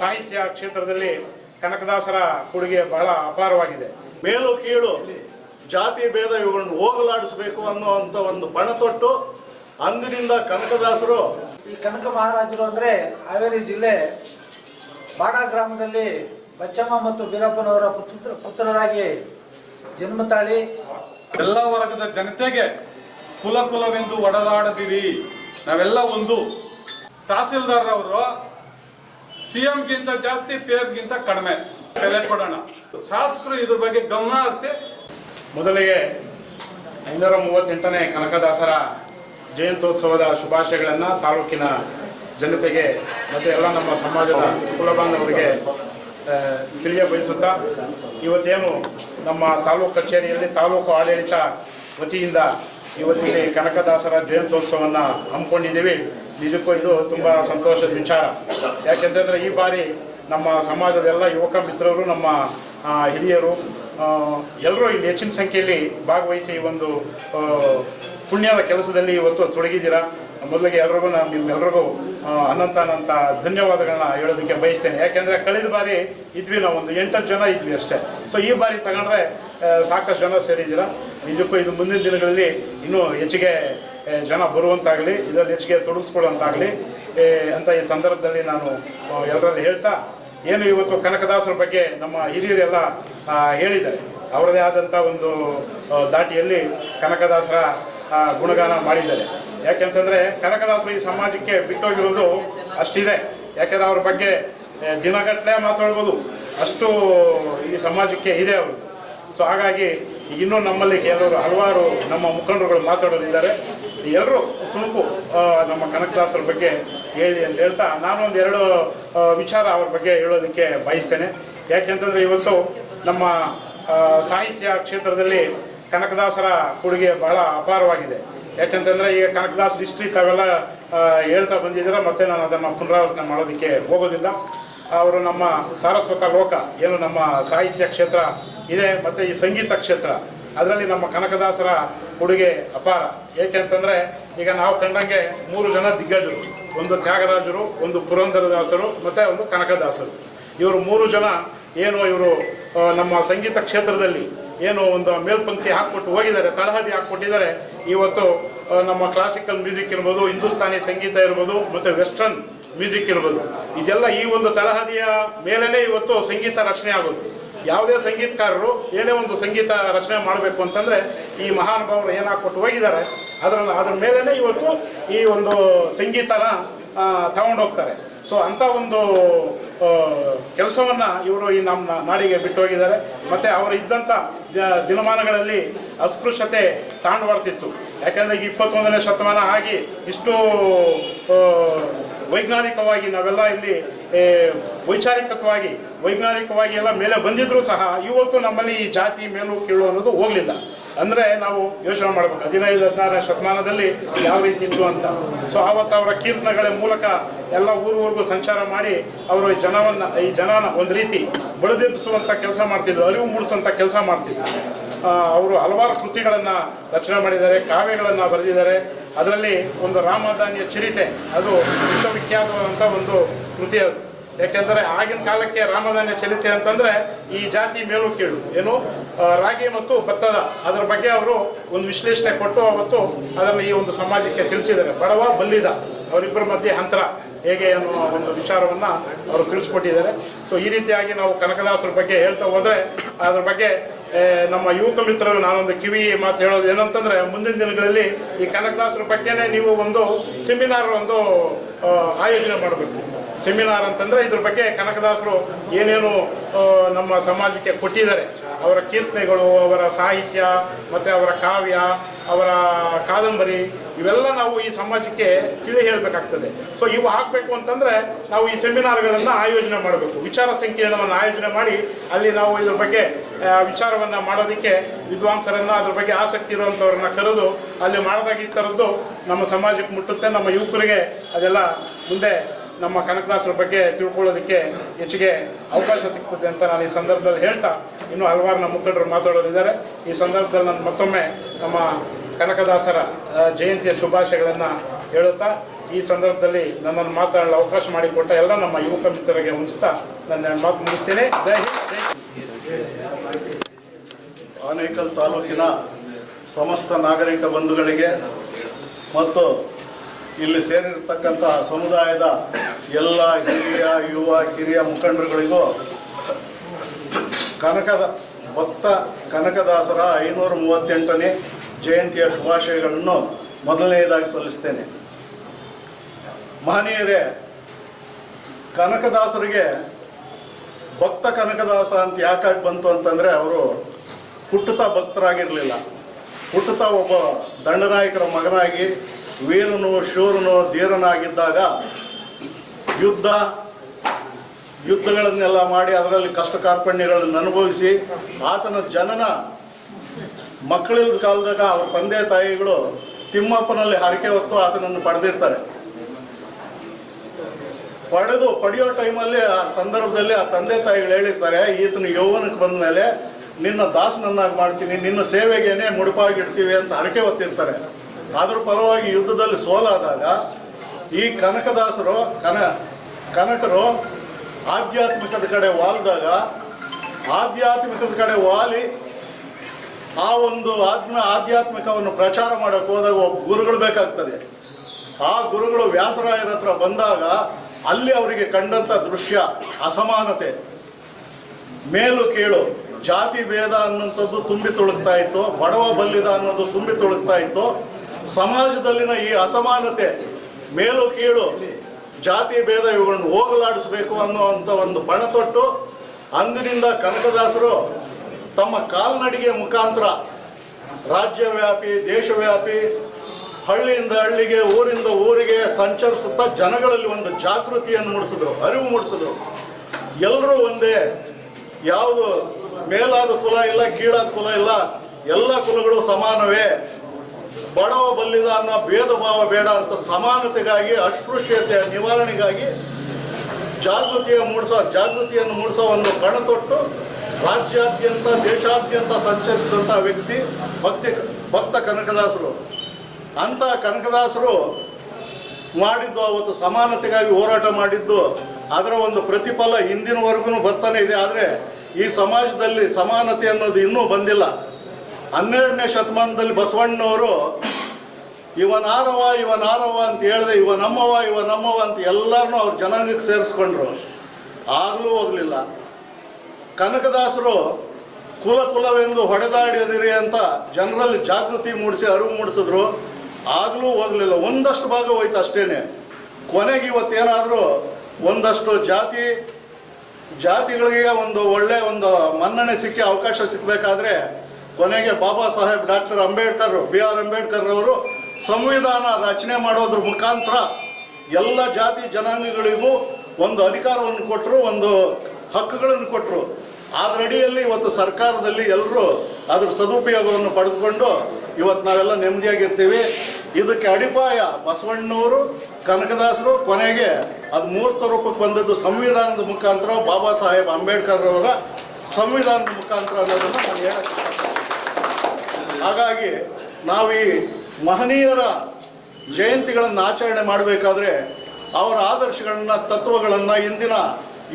ಸಾಹಿತ್ಯ ಕ್ಷೇತ್ರದಲ್ಲಿ ಕನಕದಾಸರ ಕೊಡುಗೆ ಬಹಳ ಅಪಾರವಾಗಿದೆ. ಮೇಲು ಕೀಳು ಜಾತಿ ಭೇದ ಇವುಗಳನ್ನು ಹೋಗಲಾಡಿಸಬೇಕು ಅನ್ನುವಂಥ ಒಂದು ಬಣ ತೊಟ್ಟು ಅಂದಿನಿಂದ ಕನಕದಾಸರು ಈ ಕನಕ ಮಹಾರಾಜರು ಅಂದರೆ ಹಾವೇರಿ ಜಿಲ್ಲೆ ಬಾಡ ಗ್ರಾಮದಲ್ಲಿ ಬಚ್ಚಮ್ಮ ಮತ್ತು ಬೀರಪ್ಪನವರ ಪುತ್ರ ಪುತ್ರರಾಗಿ ಜನ್ಮ ತಾಳಿ. ಎಲ್ಲ ವರ್ಗದ ಜನತೆಗೆ ಕುಲ ಕುಲವೆಂದು ಒಡಲಾಡದಿರಿ. ನಾವೆಲ್ಲ ಒಂದು ತಹಸೀಲ್ದಾರ್ ಅವರು ಸಿಎಂ ಗಿಂತ ಜಾಸ್ತಿ ಪಿ ಗಿಂತ ಕಡಿಮೆ. ಬೆಲೆ ಕೊಡೋಣ. ಶಾಸಕರು ಇದ್ರ ಬಗ್ಗೆ ಗಮನ ಹರಿಸಿ. ಮೊದಲಿಗೆ ಐನೂರ ಮೂವತ್ತೆಂಟನೇ ಕನಕದಾಸರ ಜಯಂತ್ಯೋತ್ಸವದ ಶುಭಾಶಯಗಳನ್ನು ತಾಲೂಕಿನ ಜನತೆಗೆ ಮತ್ತು ಎಲ್ಲ ನಮ್ಮ ಸಮಾಜದ ಕುಲಬಾಂಧವರಿಗೆ ಬಾಂಧವರಿಗೆ ತಿಳಿಯ ಬಯಸುತ್ತಾ ಇವತ್ತೇನು ನಮ್ಮ ತಾಲೂಕು ಕಚೇರಿಯಲ್ಲಿ ತಾಲೂಕು ಆಡಳಿತ ವತಿಯಿಂದ ಇವತ್ತಿಗೆ ಕನಕದಾಸರ ಜಯಂತ್ಯೋತ್ಸವವನ್ನು ಹಮ್ಮಿಕೊಂಡಿದ್ದೀವಿ. ನಿಜಕ್ಕೂ ಇದು ತುಂಬ ಸಂತೋಷದ ವಿಚಾರ. ಯಾಕೆಂತಂದರೆ ಈ ಬಾರಿ ನಮ್ಮ ಸಮಾಜದ ಎಲ್ಲ ಯುವಕ ಮಿತ್ರರು, ನಮ್ಮ ಹಿರಿಯರು ಎಲ್ಲರೂ ಇಲ್ಲಿ ಹೆಚ್ಚಿನ ಸಂಖ್ಯೆಯಲ್ಲಿ ಭಾಗವಹಿಸಿ ಒಂದು ಪುಣ್ಯದ ಕೆಲಸದಲ್ಲಿ ಇವತ್ತು ತೊಡಗಿದ್ದೀರಾ? ಮೊದಲಿಗೆ ಎಲ್ರಿಗೂ ನಾನು ನಿಮ್ಮೆಲ್ರಿಗೂ ಅನಂತ ಅನಂತ ಧನ್ಯವಾದಗಳನ್ನ ಹೇಳೋದಕ್ಕೆ ಬಯಸ್ತೇನೆ. ಯಾಕೆಂದರೆ ಕಳೆದ ಬಾರಿ ಇದ್ವಿ ನಾವು, ಒಂದು ಎಂಟತ್ತು ಜನ ಇದ್ವಿ ಅಷ್ಟೇ. ಸೊ ಈ ಬಾರಿ ತಗೊಂಡ್ರೆ ಸಾಕಷ್ಟು ಜನ ಸೇರಿದ್ದೀರಾ? ನಿಜಕ್ಕೂ ಇದು ಮುಂದಿನ ದಿನಗಳಲ್ಲಿ ಇನ್ನೂ ಹೆಚ್ಚಿಗೆ ಜನ ಬರುವಂತಾಗಲಿ, ಇದರಲ್ಲಿ ಹೆಚ್ಚಿಗೆ ತೊಡಗಿಸ್ಕೊಳ್ಳುವಂತಾಗಲಿ ಅಂತ ಈ ಸಂದರ್ಭದಲ್ಲಿ ನಾನು ಎಲ್ಲರಲ್ಲಿ ಹೇಳ್ತಾ, ಏನು ಇವತ್ತು ಕನಕದಾಸರ ಬಗ್ಗೆ ನಮ್ಮ ಹಿರಿಯರೆಲ್ಲ ಹೇಳಿದ್ದಾರೆ. ಅವರದೇ ಆದಂಥ ಒಂದು ದಾಟಿಯಲ್ಲಿ ಕನಕದಾಸರ ಗುಣಗಾನ ಮಾಡಿದ್ದಾರೆ. ಯಾಕೆಂತಂದರೆ, ಕನಕದಾಸರು ಈ ಸಮಾಜಕ್ಕೆ ಬಿಟ್ಟೋಗಿರೋದು ಅಷ್ಟಿದೆ. ಯಾಕೆಂದರೆ ಅವ್ರ ಬಗ್ಗೆ ದಿನಗಟ್ಟಲೆ ಮಾತಾಡ್ಬೋದು. ಅಷ್ಟು ಈ ಸಮಾಜಕ್ಕೆ ಇದೆ ಅವರು. ಸೊ, ಹಾಗಾಗಿ ಇನ್ನೂ ನಮ್ಮಲ್ಲಿ ಕೆಲವರು ಹಲವಾರು ನಮ್ಮ ಮುಖಂಡರುಗಳು ಮಾತಾಡೋದಿದ್ದಾರೆ. ಎಲ್ಲರೂ ತುಣುಕು ನಮ್ಮ ಕನಕದಾಸರ ಬಗ್ಗೆ ಹೇಳಿ ಅಂತ ಹೇಳ್ತಾ ನಾನು ಒಂದು ಎರಡು ವಿಚಾರ ಅವ್ರ ಬಗ್ಗೆ ಹೇಳೋದಕ್ಕೆ ಬಯಸ್ತೇನೆ. ಯಾಕೆಂತಂದರೆ ಇವತ್ತು ನಮ್ಮ ಸಾಹಿತ್ಯ ಕ್ಷೇತ್ರದಲ್ಲಿ ಕನಕದಾಸರ ಕೊಡುಗೆ ಬಹಳ ಅಪಾರವಾಗಿದೆ. ಯಾಕೆಂತಂದರೆ ಈಗ ಕನಕದಾಸರ ಹಿಸ್ಟ್ರಿ ತಾವೆಲ್ಲ ಹೇಳ್ತಾ ಬಂದಿದ್ದೀರ, ಮತ್ತೆ ನಾನು ಅದನ್ನು ಪುನರಾವರ್ತನೆ ಮಾಡೋದಕ್ಕೆ ಹೋಗೋದಿಲ್ಲ. ಅವರು ನಮ್ಮ ಸಾರಸ್ವತ ಲೋಕ, ಏನು ನಮ್ಮ ಸಾಹಿತ್ಯ ಕ್ಷೇತ್ರ ಇದೆ, ಮತ್ತು ಈ ಸಂಗೀತ ಕ್ಷೇತ್ರ. ಅದರಲ್ಲಿ ನಮ್ಮ ಕನಕದಾಸರ ಕೊಡುಗೆ ಅಪಾರ. ಏಕೆಂತಂದರೆ ಈಗ ನಾವು ಕಂಡಂಗೆ ಮೂರು ಜನ ದಿಗ್ಗಜರು. ಒಂದು ತ್ಯಾಗರಾಜರು, ಒಂದು ಪುರಂದರದಾಸರು, ಮತ್ತು ಒಂದು ಕನಕದಾಸರು. ಇವರು ಮೂರು ಜನ ಏನು ಇವರು ನಮ್ಮ ಸಂಗೀತ ಕ್ಷೇತ್ರದಲ್ಲಿ ಏನು ಒಂದು ಮೇಲ್ಪಂಕ್ತಿ ಹಾಕ್ಕೊಟ್ಟು ಹೋಗಿದ್ದಾರೆ, ತಳಹದಿ ಹಾಕ್ಕೊಟ್ಟಿದ್ದಾರೆ. ಇವತ್ತು ನಮ್ಮ ಕ್ಲಾಸಿಕಲ್ ಮ್ಯೂಸಿಕ್ ಇರ್ಬೋದು, ಹಿಂದೂಸ್ತಾನಿ ಸಂಗೀತ ಇರ್ಬೋದು, ಮತ್ತು ವೆಸ್ಟರ್ನ್ ಮ್ಯೂಸಿಕ್ ಇರ್ಬೋದು. ಇದೆಲ್ಲ ಈ ಒಂದು ತಳಹದಿಯ ಮೇಲೇ ಇವತ್ತು ಸಂಗೀತ ರಚನೆ ಆಗೋದು. ಯಾವುದೇ ಸಂಗೀತಕಾರರು ಏನೇ ಒಂದು ಸಂಗೀತ ರಚನೆ ಮಾಡಬೇಕು ಅಂತಂದರೆ ಈ ಮಹಾನುಭಾವರು ಏನು ಹಾಕ್ಕೊಟ್ಟು ಹೋಗಿದ್ದಾರೆ ಅದರ ಅದ್ರ ಮೇಲೇ ಇವತ್ತು ಈ ಒಂದು ಸಂಗೀತನ ತಗೊಂಡೋಗ್ತಾರೆ ಸೊ ಅಂಥ ಒಂದು ಕೆಲಸವನ್ನು ಇವರು ಈ ನಮ್ಮ ನಾಡಿಗೆ ಬಿಟ್ಟು ಹೋಗಿದ್ದಾರೆ. ಮತ್ತು ಅವರು ಇದ್ದಂಥ ದಿನಮಾನಗಳಲ್ಲಿ ಅಸ್ಪೃಶ್ಯತೆ ತಾಂಡವಾಡ್ತಿತ್ತು. ಯಾಕೆಂದರೆ ಈಗ ಇಪ್ಪತ್ತೊಂದನೇ ಶತಮಾನ ಆಗಿ ಇಷ್ಟು ವೈಜ್ಞಾನಿಕವಾಗಿ ನಾವೆಲ್ಲ ಇಲ್ಲಿ ವೈಚಾರಿಕವಾಗಿ ವೈಜ್ಞಾನಿಕವಾಗಿ ಎಲ್ಲ ಮೇಲೆ ಬಂದಿದ್ರು ಸಹ ಇವತ್ತು ನಮ್ಮಲ್ಲಿ ಈ ಜಾತಿ ಮೇಲು ಕೀಳು ಅನ್ನೋದು ಹೋಗಲಿಲ್ಲ. ಅಂದರೆ ನಾವು ಯೋಚನೆ ಮಾಡಬೇಕು, ಹದಿನೈದು, ಹದಿನಾರನೇ ಶತಮಾನದಲ್ಲಿ ಯಾವ ರೀತಿ ಇತ್ತು ಅಂತ. ಸೊ ಆವತ್ತು ಅವರ ಕೀರ್ತನೆಗಳ ಮೂಲಕ ಎಲ್ಲ ಊರೂರಿಗೂ ಸಂಚಾರ ಮಾಡಿ ಅವರು ಈ ಜನವನ್ನು, ಈ ಜನನ ಒಂದು ರೀತಿ ಬಡಿದೆಬ್ಬಿಸುವಂಥ ಕೆಲಸ ಮಾಡ್ತಿದ್ರು, ಅರಿವು ಮೂಡಿಸುವಂಥ ಕೆಲಸ ಮಾಡ್ತಿದ್ರು. ಅವರು ಹಲವಾರು ಕೃತಿಗಳನ್ನು ರಚನೆ ಮಾಡಿದ್ದಾರೆ, ಕಾವ್ಯಗಳನ್ನು ಬರೆದಿದ್ದಾರೆ. ಅದರಲ್ಲಿ ಒಂದು ರಾಮಧಾನ್ಯ ಚರಿತೆ, ಅದು ವಿಶ್ವವಿಖ್ಯಾತವಾದಂಥ ಒಂದು ಕೃತಿ ಅದು. ಯಾಕೆಂದರೆ ಆಗಿನ ಕಾಲಕ್ಕೆ ರಾಮಧಾನ್ಯ ಚರಿತೆ ಅಂತಂದರೆ ಈ ಜಾತಿ ಮೇಲು ಕೀಳು ಏನು ರಾಗಿ ಮತ್ತು ಭತ್ತದ. ಅದರ ಬಗ್ಗೆ ಅವರು ಒಂದು ವಿಶ್ಲೇಷಣೆ ಕೊಟ್ಟು ಅವತ್ತು ಅದನ್ನು ಈ ಒಂದು ಸಮಾಜಕ್ಕೆ ತಿಳಿಸಿದ್ದಾರೆ. ಬಡವ ಬಲ್ಲಿದ, ಅವರಿಬ್ಬರ ಮಧ್ಯೆ ಅಂತರ, ಹೇಗೆ ಅನ್ನೋ ಒಂದು ವಿಚಾರವನ್ನು ಅವರು ತಿಳಿಸ್ಕೊಟ್ಟಿದ್ದಾರೆ. ಸೊ ಈ ರೀತಿಯಾಗಿ ನಾವು ಕನಕದಾಸರ ಬಗ್ಗೆ ಹೇಳ್ತಾ ಹೋದರೆ, ಅದ್ರ ಬಗ್ಗೆ ನಮ್ಮ ಯುವಕ ಮಿತ್ರರು, ನಾನೊಂದು ಕಿವಿ ಮಾತು ಹೇಳೋದು ಏನಂತಂದ್ರೆ, ಮುಂದಿನ ದಿನಗಳಲ್ಲಿ ಈ ಕನಕದಾಸರ ಬಗ್ಗೆನೇ ನೀವು ಒಂದು ಸೆಮಿನಾರ್ ಒಂದು ಆಯೋಜನೆ ಮಾಡಬೇಕು. ಸೆಮಿನಾರ್ ಅಂತಂದ್ರೆ ಇದ್ರ ಬಗ್ಗೆ ಕನಕದಾಸರು ಏನೇನು ನಮ್ಮ ಸಮಾಜಕ್ಕೆ ಕೊಟ್ಟಿದ್ದಾರೆ. ಅವರ ಕೀರ್ತನೆಗಳು, ಅವರ ಸಾಹಿತ್ಯ, ಮತ್ತು ಅವರ ಕಾವ್ಯ, ಅವರ ಕಾದಂಬರಿ, ಇವೆಲ್ಲ ನಾವು ಈ ಸಮಾಜಕ್ಕೆ ತಿಳಿ ಹೇಳಬೇಕಾಗ್ತದೆ. ಸೊ ಇವು ಹಾಕಬೇಕು ಅಂತಂದ್ರೆ ನಾವು ಈ ಸೆಮಿನಾರ್ಗಳನ್ನು ಆಯೋಜನೆ ಮಾಡಬೇಕು. ವಿಚಾರ ಸಂಕಿರಣವನ್ನು ಆಯೋಜನೆ ಮಾಡಿ ಅಲ್ಲಿ ನಾವು ಇದ್ರ ಬಗ್ಗೆ ವಿಚಾರವನ್ನ ಮಾಡೋದಕ್ಕೆ ವಿದ್ವಾಂಸರನ್ನ ಅದ್ರ ಬಗ್ಗೆ ಆಸಕ್ತಿ ಇರುವಂಥವ್ರನ್ನ ಕರೆದು ಅಲ್ಲಿ ಮಾಡಿದಾಗ ಈ ಥರದ್ದು ನಮ್ಮ ಸಮಾಜಕ್ಕೆ ಮುಟ್ಟುತ್ತೆ, ನಮ್ಮ ಯುವಕರಿಗೆ ಅದೆಲ್ಲ ಮುಂದೆ ನಮ್ಮ ಕನಕದಾಸರ ಬಗ್ಗೆ ತಿಳ್ಕೊಳ್ಳೋದಕ್ಕೆ ಹೆಚ್ಚಿಗೆ ಅವಕಾಶ ಸಿಗ್ತದೆ ಅಂತ ನಾನು ಈ ಸಂದರ್ಭದಲ್ಲಿ ಹೇಳ್ತಾ, ಇನ್ನೂ ಹಲವಾರು ನಮ್ಮ ಮುಖಂಡರು ಮಾತಾಡೋರಿದ್ದಾರೆ. ಈ ಸಂದರ್ಭದಲ್ಲಿ ನಾನು ಮತ್ತೊಮ್ಮೆ ನಮ್ಮ ಕನಕದಾಸರ ಜಯಂತಿಯ ಶುಭಾಶಯಗಳನ್ನು ಹೇಳುತ್ತಾ, ಈ ಸಂದರ್ಭದಲ್ಲಿ ನನ್ನನ್ನು ಮಾತಾಡಲು ಅವಕಾಶ ಮಾಡಿಕೊಟ್ಟ ಎಲ್ಲ ನಮ್ಮ ಯುವಕ ಮಿತ್ರರಿಗೆ ಹೊಂದಿಸ್ತಾ ನನ್ನ ಮಾತು ಮುಗಿಸ್ತೇನೆ. ಜೈ ಆನೇಕಲ್ ತಾಲೂಕಿನ ಸಮಸ್ತ ನಾಗರಿಕ ಬಂಧುಗಳಿಗೆ ಮತ್ತು ಇಲ್ಲಿ ಸೇರಿರ್ತಕ್ಕಂತಹ ಸಮುದಾಯದ ಎಲ್ಲ ಹಿರಿಯ, ಯುವ, ಕಿರಿಯ ಮುಖಂಡರುಗಳಿಗೂ ಕನಕದ ಭಕ್ತ ಕನಕದಾಸರ ಐನೂರ ಮೂವತ್ತೆಂಟನೇ ಜಯಂತಿಯ ಶುಭಾಶಯಗಳನ್ನು ಮೊದಲನೆಯದಾಗಿ ಸಲ್ಲಿಸ್ತೇನೆ. ಮಹನೀಯರೇ, ಕನಕದಾಸರಿಗೆ ಭಕ್ತ ಕನಕದಾಸ ಅಂತ ಯಾಕಾಗಿ ಬಂತು ಅಂತಂದರೆ ಅವರು ಹುಟ್ಟುತ್ತಾ ಭಕ್ತರಾಗಿರಲಿಲ್ಲ. ಹುಟ್ಟುತ್ತಾ ಒಬ್ಬ ದಂಡನಾಯಕರ ಮಗನಾಗಿ ವೀರನು ಶೂರನು ಧೀರನಾಗಿದ್ದಾಗ ಯುದ್ಧ, ಯುದ್ಧಗಳನ್ನೆಲ್ಲ ಮಾಡಿ ಅದರಲ್ಲಿ ಕಷ್ಟ ಕಾರ್ಪಣ್ಯಗಳನ್ನು ಅನುಭವಿಸಿ ಆತನ ಜನನ ಮಕ್ಕಳಿಲ್ಲದ ಕಾಲದಾಗ ಅವ್ರ ತಂದೆ ತಾಯಿಗಳು ತಿಮ್ಮಪ್ಪನಲ್ಲಿ ಹರಕೆ ಹೊತ್ತು ಆತನನ್ನು ಪಡೆದಿರ್ತಾರೆ. ಪಡೆದು, ಪಡೆಯೋ ಟೈಮಲ್ಲಿ ಆ ಸಂದರ್ಭದಲ್ಲಿ ಆ ತಂದೆ ತಾಯಿಗಳು ಹೇಳಿರ್ತಾರೆ, ಈತನ ಯೌವನಕ್ಕೆ ಬಂದ ಮೇಲೆ ನಿನ್ನ ದಾಸನನ್ನಾಗಿ ಮಾಡ್ತೀನಿ, ನಿನ್ನ ಸೇವೆಗೇನೆ ಮುಡುಪಾಗಿಡ್ತೀವಿ ಅಂತ ಹರಕೆ ಹೊತ್ತಿರ್ತಾರೆ. ಅದ್ರ ಪರವಾಗಿ ಯುದ್ಧದಲ್ಲಿ ಸೋಲಾದಾಗ ಈ ಕನಕದಾಸರು, ಕನ, ಕನಕರು ಆಧ್ಯಾತ್ಮಿಕದ ಕಡೆ ವಾಲ್ದಾಗ, ಆಧ್ಯಾತ್ಮಿಕದ ಕಡೆ ವಾಲಿ, ಆ ಒಂದು ಆತ್ಮ ಆಧ್ಯಾತ್ಮಿಕವನ್ನು ಪ್ರಚಾರ ಮಾಡೋಕೆ ಹೋದಾಗ ಒಬ್ಬ ಗುರುಗಳು ಬೇಕಾಗ್ತದೆ. ಆ ಗುರುಗಳು ವ್ಯಾಸರಾಯರ ಹತ್ರ ಬಂದಾಗ ಅಲ್ಲಿ ಅವರಿಗೆ ಕಂಡಂಥ ದೃಶ್ಯ, ಅಸಮಾನತೆ. ಮೇಲು ಕೀಳು, ಜಾತಿ ಭೇದ ಅನ್ನುವಂಥದ್ದು ತುಂಬಿ ತುಳುಕ್ತಾ ಇತ್ತು, ಬಡವ ಬಲ್ಲಿದ ಅನ್ನೋದು ತುಂಬಿ ತುಳುಕ್ತಾ ಇತ್ತು. ಸಮಾಜದಲ್ಲಿನ ಈ ಅಸಮಾನತೆ ಮೇಲು ಕೀಳು ಜಾತಿ ಭೇದ ಇವುಗಳನ್ನು ಹೋಗಲಾಡಿಸಬೇಕು ಅನ್ನುವಂಥ ಒಂದು ಪಣ ತೊಟ್ಟು ಅಂದಿನಿಂದ ಕನಕದಾಸರು ತಮ್ಮ ಕಾಲ್ನಡಿಗೆ ಮುಖಾಂತರ ರಾಜ್ಯವ್ಯಾಪಿ, ದೇಶವ್ಯಾಪಿ, ಹಳ್ಳಿಯಿಂದ ಹಳ್ಳಿಗೆ, ಊರಿಂದ ಊರಿಗೆ ಸಂಚರಿಸುತ್ತಾ ಜನಗಳಲ್ಲಿ ಒಂದು ಜಾಗೃತಿಯನ್ನು ಮೂಡಿಸಿದ್ರು, ಅರಿವು ಮೂಡಿಸಿದ್ರು. ಎಲ್ಲರೂ ಒಂದೇ. ಯಾವುದು ಮೇಲಾದ ಕುಲ ಇಲ್ಲ, ಕೀಳಾದ ಕುಲ ಇಲ್ಲ, ಎಲ್ಲ ಕುಲಗಳು ಸಮಾನವೇ. ಬಡವ ಬಲ್ಲಿದ ಅನ್ನೋ ಭೇದ ಭಾವ ಬೇಡ ಅಂತ ಸಮಾನತೆಗಾಗಿ, ಅಸ್ಪೃಶ್ಯತೆಯ ನಿವಾರಣೆಗಾಗಿ ಜಾಗೃತಿಯ ಮೂಡಿಸೋ, ಜಾಗೃತಿಯನ್ನು ಮೂಡಿಸೋ ಒಂದು ಕಣ ತೊಟ್ಟು ರಾಜ್ಯಾದ್ಯಂತ, ದೇಶಾದ್ಯಂತ ಸಂಚರಿಸಿದಂಥ ವ್ಯಕ್ತಿ ಭಕ್ತಿ, ಭಕ್ತ ಕನಕದಾಸರು. ಅಂತ ಕನಕದಾಸರು ಮಾಡಿದ್ದು ಅವತ್ತು ಸಮಾನತೆಗಾಗಿ ಹೋರಾಟ ಮಾಡಿದ್ದು. ಅದರ ಒಂದು ಪ್ರತಿಫಲ ಹಿಂದಿನವರೆಗೂ ಬರ್ತಾನೆ ಇದೆ. ಆದರೆ ಈ ಸಮಾಜದಲ್ಲಿ ಸಮಾನತೆ ಅನ್ನೋದು ಇನ್ನೂ ಬಂದಿಲ್ಲ. ಹನ್ನೆರಡನೇ ಶತಮಾನದಲ್ಲಿ ಬಸವಣ್ಣನವರು ಇವನಾರವ ಇವನಾರವ ಅಂತ ಹೇಳಿದೆ ಇವ ನಮ್ಮವ ಇವ ನಮ್ಮವ ಅಂತ ಎಲ್ಲರನ್ನೂ ಅವ್ರ ಜನಾಂಗಕ್ಕೆ ಸೇರಿಸ್ಕೊಂಡ್ರು. ಆಗಲೂ ಹೋಗಲಿಲ್ಲ. ಕನಕದಾಸರು, ಕುಲ ಕುಲವೆಂದು ಹೊಡೆದಾಡಿದಿರಿ ಅಂತ ಜನರಲ್ಲಿ ಜಾಗೃತಿ ಮೂಡಿಸಿ, ಅರಿವು ಮೂಡಿಸಿದ್ರು. ಆಗಲೂ ಹೋಗಲಿಲ್ಲ. ಒಂದಷ್ಟು ಭಾಗ ಹೋಯ್ತು ಅಷ್ಟೇನೆ. ಕೊನೆಗೆ ಇವತ್ತೇನಾದರೂ ಒಂದಷ್ಟು ಜಾತಿ, ಜಾತಿಗಳಿಗೆ ಒಂದು ಒಳ್ಳೆ ಒಂದು ಮನ್ನಣೆ ಸಿಕ್ಕಿ ಅವಕಾಶ ಸಿಕ್ಕಬೇಕಾದ್ರೆ ಕೊನೆಗೆ Baba Saheb doctor Ambedkar, B R Ambedkar ಅವರು ಸಂವಿಧಾನ ರಚನೆ ಮಾಡೋದ್ರ ಮುಖಾಂತರ ಎಲ್ಲ ಜಾತಿ ಜನಾಂಗಗಳಿಗೂ ಒಂದು ಅಧಿಕಾರವನ್ನು ಕೊಟ್ಟರು ಒಂದು ಹಕ್ಕುಗಳನ್ನು ಕೊಟ್ಟರು ಅದರಡಿಯಲ್ಲಿ ಇವತ್ತು ಸರ್ಕಾರದಲ್ಲಿ ಎಲ್ಲರೂ ಅದರ ಸದುಪಯೋಗವನ್ನು ಪಡೆದುಕೊಂಡು ಇವತ್ತು ನಾವೆಲ್ಲ ನೆಮ್ಮದಿಯಾಗಿರ್ತೀವಿ ಇದಕ್ಕೆ ಅಡಿಪಾಯ ಬಸವಣ್ಣನವರು, ಕನಕದಾಸರು, ಕೊನೆಗೆ ಅದು ಮೂರ್ತ ರೂಪಕ್ಕೆ ಬಂದದ್ದು ಸಂವಿಧಾನದ ಮುಖಾಂತರ ಬಾಬಾ ಸಾಹೇಬ್ ಅಂಬೇಡ್ಕರ್ ಅವರ ಸಂವಿಧಾನದ ಮುಖಾಂತರ ಅನ್ನೋದನ್ನು ನಾನು ಹೇಳಕ್ಕೆ. ಹಾಗಾಗಿ ನಾವು ಈ ಮಹನೀಯರ ಜಯಂತಿಗಳನ್ನು ಆಚರಣೆ ಮಾಡಬೇಕಾದ್ರೆ ಅವರ ಆದರ್ಶಗಳನ್ನು, ತತ್ವಗಳನ್ನು ಇಂದಿನ